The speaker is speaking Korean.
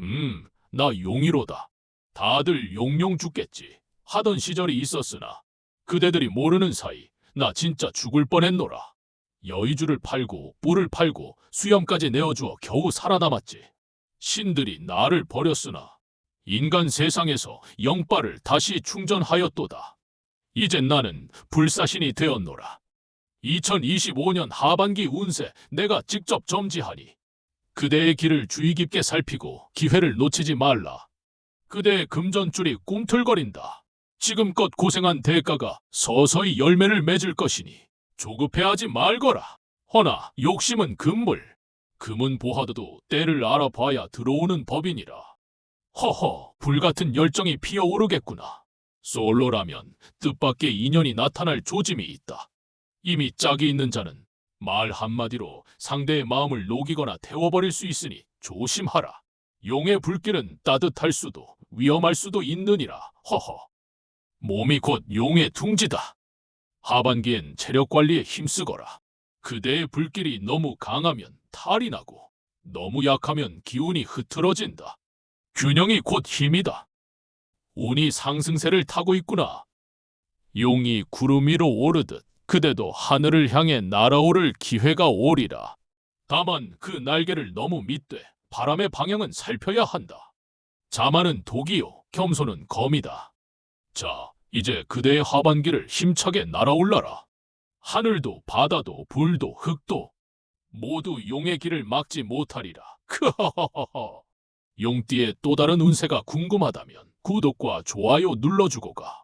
음, 나 용이로다. 다들 용용 죽겠지. 하던 시절이 있었으나 그대들이 모르는 사이 나 진짜 죽을 뻔했노라. 여의주를 팔고 뿔을 팔고 수염까지 내어주어 겨우 살아남았지. 신들이 나를 버렸으나 인간 세상에서 영빨을 다시 충전하였도다. 이제 나는 불사신이 되었노라. 2025년 하반기 운세 내가 직접 점지하니 그대의 길을 주의 깊게 살피고 기회를 놓치지 말라. 그대의 금전줄이 꿈틀거린다. 지금껏 고생한 대가가 서서히 열매를 맺을 것이니 조급해하지 말거라. 허나 욕심은 금물. 금은 보하더도 때를 알아봐야 들어오는 법이니라. 허허, 불같은 열정이 피어오르겠구나. 솔로라면 뜻밖의 인연이 나타날 조짐이 있다. 이미 짝이 있는 자는 말 한마디로 상대의 마음을 녹이거나 태워버릴 수 있으니 조심하라. 용의 불길은 따뜻할 수도 위험할 수도 있느니라. 허허. 몸이 곧 용의 둥지다. 하반기엔 체력 관리에 힘쓰거라. 그대의 불길이 너무 강하면 탈이 나고 너무 약하면 기운이 흐트러진다. 균형이 곧 힘이다. 운이 상승세를 타고 있구나. 용이 구름 위로 오르듯 그대도 하늘을 향해 날아오를 기회가 오리라. 다만 그 날개를 너무 밑되 바람의 방향은 살펴야 한다. 자만은 독이요, 겸손은 검이다. 자, 이제 그대의 하반기를 힘차게 날아올라라. 하늘도 바다도 불도 흙도 모두 용의 길을 막지 못하리라. 크하하하하. 용띠의 또 다른 운세가 궁금하다면 구독과 좋아요 눌러주고 가.